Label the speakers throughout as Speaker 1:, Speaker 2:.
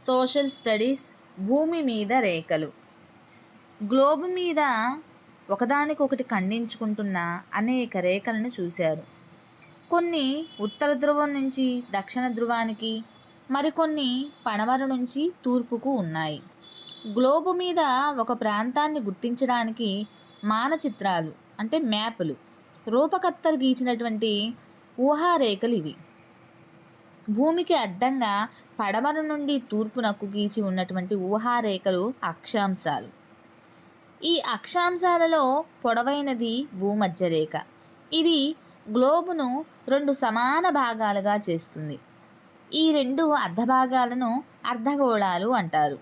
Speaker 1: Social studies భూమి మీద రేఖలు. గ్లోబ్ మీద ఒకదానికొకటి ఖండించుకుంటున్న అనేక రేఖలను చూశారు. కొన్ని ఉత్తర ధ్రువం నుంచి దక్షిణ ధ్రువానికి మరికొన్ని పడమర నుంచి తూర్పుకు ఉన్నాయి. గ్లోబు మీద ఒక ప్రాంతాన్ని గుర్తించడానికి మానచిత్రాలు అంటే మ్యాపులు రూపకర్తలు గీచినటువంటి ఊహారేఖలు ఇవి. భూమికి అడ్డంగా పడమర నుండి తూర్పునకు గీచి ఉన్నటువంటి ఊహారేఖలు అక్షాంశాలు. ఈ అక్షాంశాలలో పొడవైనది భూమధ్య రేఖ ఇది గ్లోబును రెండు సమాన భాగాలుగా చేస్తుంది. ఈ రెండు అర్ధభాగాలను అర్ధగోళాలు అంటారు.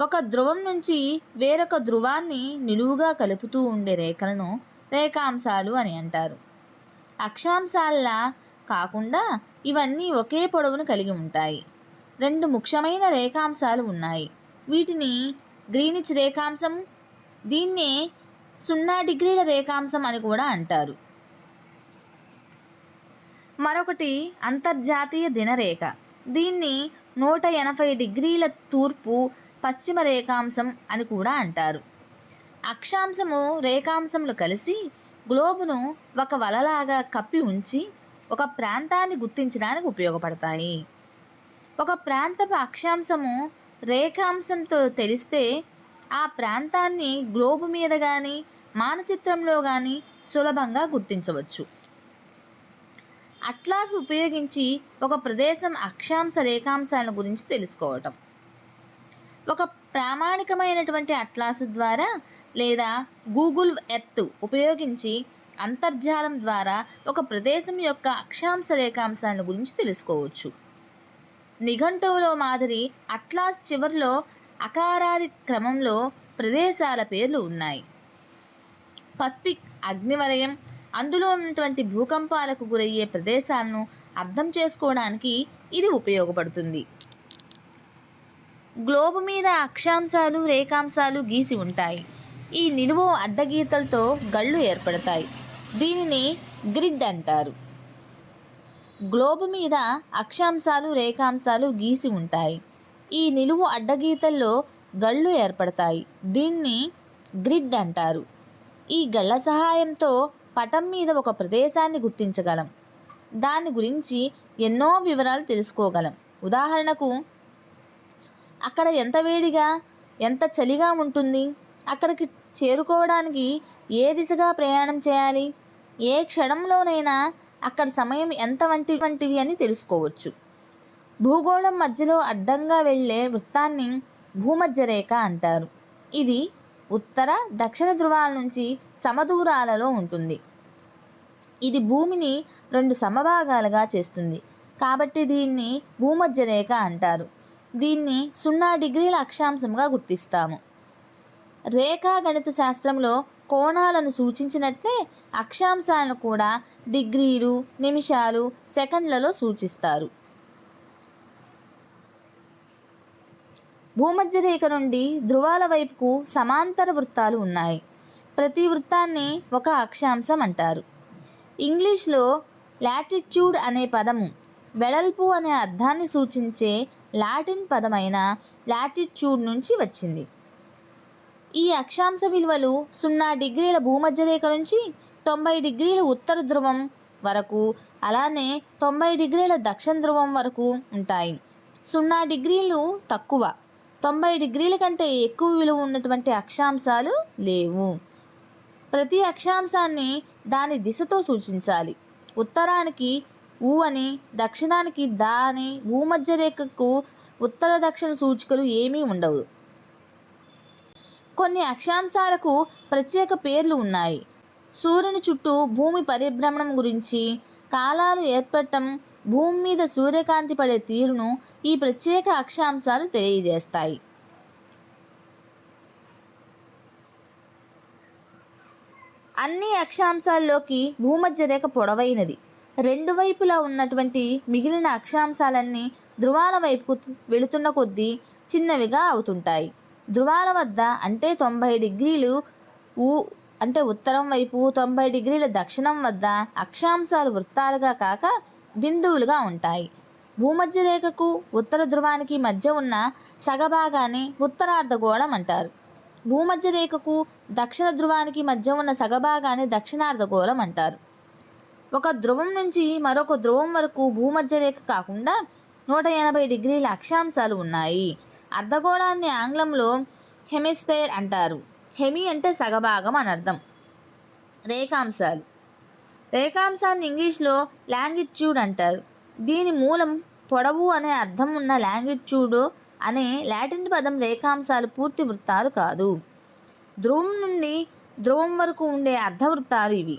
Speaker 1: ఒక ధ్రువం నుంచి వేరొక ధ్రువాన్ని నిలువుగా కలుపుతూ ఉండే రేఖలను రేఖాంశాలు అని అంటారు. అక్షాంశాల కాకుండా ఇవన్నీ ఒకే పొడవును కలిగి ఉంటాయి. రెండు ముఖ్యమైన రేఖాంశాలు ఉన్నాయి. వీటిని గ్రీనిచ్ రేఖాంశం దీన్నే సున్నా డిగ్రీల రేఖాంశం అని కూడా అంటారు. మరొకటి అంతర్జాతీయ దినరేఖ. దీన్ని నూట ఎనభై డిగ్రీల తూర్పు పశ్చిమ రేఖాంశం అని కూడా అంటారు. అక్షాంశము రేఖాంశములు కలిసి గ్లోబును ఒక వలలాగా కప్పి ఉంచి ఒక ప్రాంతాన్ని గుర్తించడానికి ఉపయోగపడతాయి. ఒక ప్రాంతపు అక్షాంశము రేఖాంశంతో తెలిస్తే ఆ ప్రాంతాన్ని గ్లోబు మీద కానీ మానచిత్రంలో కానీ సులభంగా గుర్తించవచ్చు. అట్లాస్ ఉపయోగించి ఒక ప్రదేశం అక్షాంశ రేఖాంశాల గురించి తెలుసుకోవటం. ఒక ప్రామాణికమైనటువంటి అట్లాస్ ద్వారా లేదా గూగుల్ ఎర్త్ ఉపయోగించి అంతర్జాలం ద్వారా ఒక ప్రదేశం యొక్క అక్షాంశ రేఖాంశాలను గురించి తెలుసుకోవచ్చు. నిఘంటువులో మాదిరి అట్లాస్ చివరిలో అకారాది క్రమంలో ప్రదేశాల పేర్లు ఉన్నాయి. పసిఫిక్ అగ్నివలయం అందులో ఉన్నటువంటి భూకంపాలకు గురయ్యే ప్రదేశాలను అర్థం చేసుకోవడానికి ఇది ఉపయోగపడుతుంది. గ్లోబు మీద అక్షాంశాలు రేఖాంశాలు గీసి ఉంటాయి. ఈ నిలువు అడ్డగీతలతో గళ్ళు ఏర్పడతాయి. దీనిని గ్రిడ్ అంటారు. గ్లోబు మీద అక్షాంశాలు రేఖాంశాలు గీసి ఉంటాయి. ఈ నిలువు అడ్డగీతల్లో గళ్ళు ఏర్పడతాయి. దీన్ని గ్రిడ్ అంటారు. ఈ గళ్ళ సహాయంతో పటం మీద ఒక ప్రదేశాన్ని గుర్తించగలం. దాని గురించి ఎన్నో వివరాలు తెలుసుకోగలం. ఉదాహరణకు అక్కడ ఎంత వేడిగా ఎంత చలిగా ఉంటుంది? అక్కడికి చేరుకోవడానికి ఏ దిశగా ప్రయాణం చేయాలి? ఏ క్షణంలోనైనా అక్కడ సమయం ఎంత వంటి వంటివి అని తెలుసుకోవచ్చు. భూగోళం మధ్యలో అడ్డంగా వెళ్ళే వృత్తాన్ని భూమధ్య రేఖ అంటారు. ఇది ఉత్తర దక్షిణ ధృవాల నుంచి సమదూరాలలో ఉంటుంది. ఇది భూమిని రెండు సమభాగాలుగా చేస్తుంది. కాబట్టి దీన్ని భూమధ్య రేఖ అంటారు. దీన్ని సున్నా డిగ్రీల అక్షాంశంగా గుర్తిస్తాము. రేఖా గణిత శాస్త్రంలో కోణాలను సూచించినట్లే అక్షాంశాలను కూడా డిగ్రీలు నిమిషాలు సెకండ్లలో సూచిస్తారు. భూమధ్య రేఖ నుండి ధృవాల వైపుకు సమాంతర వృత్తాలు ఉన్నాయి. ప్రతి వృత్తాన్ని ఒక అక్షాంశం అంటారు. ఇంగ్లీష్లో లాటిట్యూడ్ అనే పదము వెడల్పు అనే అర్థాన్ని సూచించే లాటిన్ పదమైన లాటిట్యూడ్ నుంచి వచ్చింది. ఈ అక్షాంశ విలువలు సున్నా డిగ్రీల భూమధ్యరేఖ నుంచి తొంభై డిగ్రీల ఉత్తర ధ్రువం వరకు అలానే తొంభై డిగ్రీల దక్షిణ ధ్రువం వరకు ఉంటాయి. సున్నా డిగ్రీలు తక్కువ తొంభై డిగ్రీల కంటే ఎక్కువ విలువ ఉన్నటువంటి అక్షాంశాలు లేవు. ప్రతి అక్షాంశాన్ని దాని దిశతో సూచించాలి. ఉత్తరానికి ఊ అని దక్షిణానికి దా అని ఉత్తర దక్షిణ సూచికలు ఏమీ ఉండవు. కొన్ని అక్షాంశాలకు ప్రత్యేక పేర్లు ఉన్నాయి. సూర్యుని చుట్టూ భూమి పరిభ్రమణం గురించి కాలాలు ఏర్పడటం భూమి మీద సూర్యకాంతి పడే తీరును ఈ ప్రత్యేక అక్షాంశాలు తెలియజేస్తాయి. అన్ని అక్షాంశాల్లోకి భూమధ్య రేఖ పొడవైనది. రెండు వైపులా ఉన్నటువంటి మిగిలిన అక్షాంశాలన్నీ ధృవాల వైపుకు వెళుతున్న కొద్దీ చిన్నవిగా అవుతుంటాయి. ధృవాల వద్ద అంటే తొంభై డిగ్రీలు ఊ అంటే ఉత్తరం వైపు తొంభై డిగ్రీల దక్షిణం వద్ద అక్షాంశాలు వృత్తాలుగా కాక బిందువులుగా ఉంటాయి. భూమధ్య రేఖకు ఉత్తర ధ్రువానికి మధ్య ఉన్న సగభాగాన్ని ఉత్తరార్ధగోళం అంటారు. భూమధ్య రేఖకు దక్షిణ ధ్రువానికి మధ్య ఉన్న సగభాగాన్ని దక్షిణార్ధగోళం అంటారు. ఒక ధ్రువం నుంచి మరొక ధ్రువం వరకు భూమధ్య రేఖ కాకుండా నూట ఎనభై డిగ్రీల అక్షాంశాలు ఉన్నాయి. అర్ధగోళాన్ని ఆంగ్లంలో హెమిస్ఫేర్ అంటారు. హెమి అంటే సగభాగం అని అర్థం. రేఖాంశాలు. రేఖాంశాన్ని ఇంగ్లీష్లో లాంగిట్యూడ్ అంటారు. దీని మూలం పొడవు అనే అర్థం ఉన్న లాంగిట్యూడ్ అనే లాటిన్ పదం రేఖాంశాలు పూర్తి వృత్తాలు కాదు. ధ్రువం నుండి ధ్రువం వరకు ఉండే అర్ధవృత్తాలు ఇవి.